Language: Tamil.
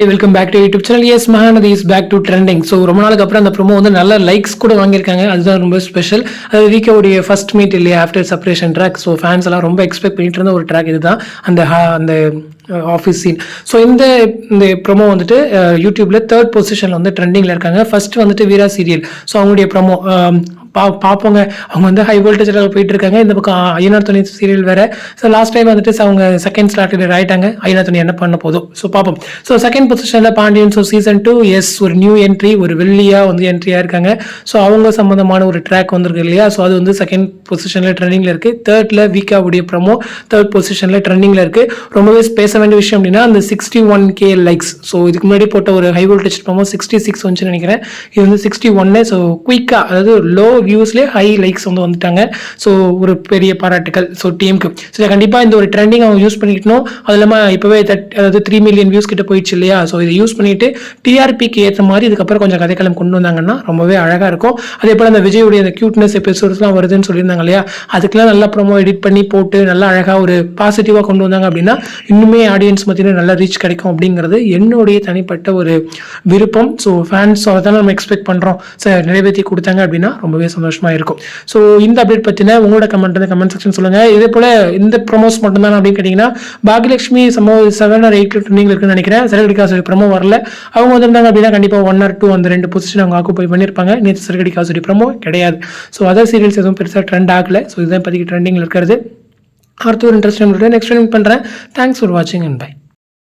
Welcome back to YouTube channel yes Mahanadhi is back to trending so ரொம்ப நாளுக்கு அப்புறம் அந்த ப்ரோமோ வந்து நல்ல லைக்ஸ் கூட வாங்கியிருக்காங்க. அதுதான் ரொம்ப ஸ்பெஷல் அது விகேவுடைய ஃபர்ஸ்ட் மீட் இல்லையா? After separation track so fans எல்லாம் ரொம்ப எக்ஸ்பெக்ட் பண்ணிட்டு இருந்த ஒரு ட்ராக் இதுதான். அந்த ஹா அந்த ஆஃபீஸ் சீன் ஸோ இந்த இந்த ப்ரோமோ வந்துட்டு யூடியூப்ல தேர்ட் பொசிஷனில் வந்து ட்ரெண்டிங்கில் இருக்காங்க. ஃபர்ஸ்ட் வந்துட்டு வீரா சீரியல் ஸோ அவங்களுடைய ப்ரோமோ பா பார்ப்போங்க அவங்க வந்து ஹை வோல்டேஜில் போயிட்டு இருக்காங்க இந்த பக்கம் ஐயனார் துணை சீரியல் வேற. ஸோ லாஸ்ட் டைம் வந்துட்டு அவங்க செகண்ட் ஸ்டார்டர் ஆயிட்டாங்க. ஐயனார் துணை என்ன பண்ண போதும் ஸோ பார்ப்போம் ஸோ செகண்ட் பொசிஷனில் Pandian so season two yes ஒரு நியூ என்ட்ரி ஒரு வெள்ளியாக வந்து என்ட்ரியாக இருக்காங்க. ஸோ அவங்க சம்மந்தமான ஒரு ட்ராக் வந்திருக்கு இல்லையா? ஸோ அது வந்து செகண்ட் பொசிஷனில் ட்ரெண்டிங்கில் இருக்குது தேர்ட்டில் வீக்காவுடைய ப்ரமோ தேர்ட் பொசிஷனில் ட்ரெண்டிங்கில் இருக்குது ரொம்பவே பேச வேண்டிய விஷயம் அப்படின்னா அந்த sixty one K likes so இதுக்கு முன்னாடி போட்ட ஒரு high voltage promo sixty six வந்துச்சுன்னு நினைக்கிறேன். இது வந்து சிக்ஸ்டி ஒன்னு ஸோ குயிக்காக அதாவது லோ வியூஸ்லேயே ஹை லைக்ஸ் வந்து வந்துட்டாங்க. ஸோ ஒரு பெரிய பாராட்டுகள் ஸோ டீமுக்கு ஸோ கண்டிப்பாக இந்த ஒரு ட்ரெண்டிங் அவங்க யூஸ் பண்ணிக்கணும் அது இல்லாமல் இப்போவே தட் அதாவது த்ரீ மில்லியன் வியூஸ் கிட்ட போயிடுச்சு இல்லையா? ஸோ இதை யூஸ் பண்ணிட்டு டிஆர்பிக்கு ஏற்ற மாதிரி இதுக்கப்புறம் கொஞ்சம் கதைக்களம் கொண்டு வந்தாங்கன்னா ரொம்பவே அழகாக இருக்கும். அதே போல் அந்த விஜயுடைய அந்த க்யூட்னஸ் எபிசோட்ஸ்லாம் வருதுன்னு சொல்லியிருந்தாங்க இல்லையா? அதுக்கெல்லாம் நல்லா ப்ரோமோ எடிட் பண்ணி போட்டு நல்லா அழகாக ஒரு பாசிட்டிவாக கொண்டு வந்தாங்க அப்படின்னா இன்னுமே ஆடியன்ஸ் மத்தியில் நல்ல ரீச் கிடைக்கும் அப்படிங்கிறது என்னுடைய தனிப்பட்ட ஒரு விருப்பம். ஸோ ஃபேன்ஸ் அதான் நம்ம எக்ஸ்பெக்ட் பண்ணுறோம் சார் நிறைவேற்றி கொடுத்தாங்க அப்படின்னா ரொம்பவே சந்தோஷமாக இருக்கும் ஸோ இந்த அப்டேட் பற்றின உங்களோட கமெண்ட் வந்து கமெண்ட் செக்ஷன் சொல்லுங்கள் இதே போல் இந்த ப்ரொமோஸ் மட்டும்தான் அப்படின்னு கேட்டிங்கன்னா பாகியலட்சுமி சமோ செவன் ஆர் எயிட் ட்ரெண்டிங் இருக்குன்னு நினைக்கிறேன். சரகடி சொல்லி ப்ரமோ வரல. அவங்க வந்திருந்தாங்க அப்படின்னா கண்டிப்பாக ஒன் ஆர் டூ அந்த ரெண்டு பொசிஷன் அவங்க ஆக்குப்பை பண்ணியிருப்பாங்க. நேற்று சரகடி காசடி ப்ரமோ கிடையாது. ஸோ அதர் சீரியல்ஸ் எதுவும் பெருசாக ட்ரெண்ட் ஆகலை. ஸோ இதுதான் இப்போதைக்கு ட்ரெண்டிங்கில் இருக்கிறது. அடுத்த ஒரு இன்ட்ரெஸ்டிங் நெக்ஸ்ட் பண்ணுறேன் தேங்க்ஸ் ஃபார் வாட்சிங் அண்ட் பை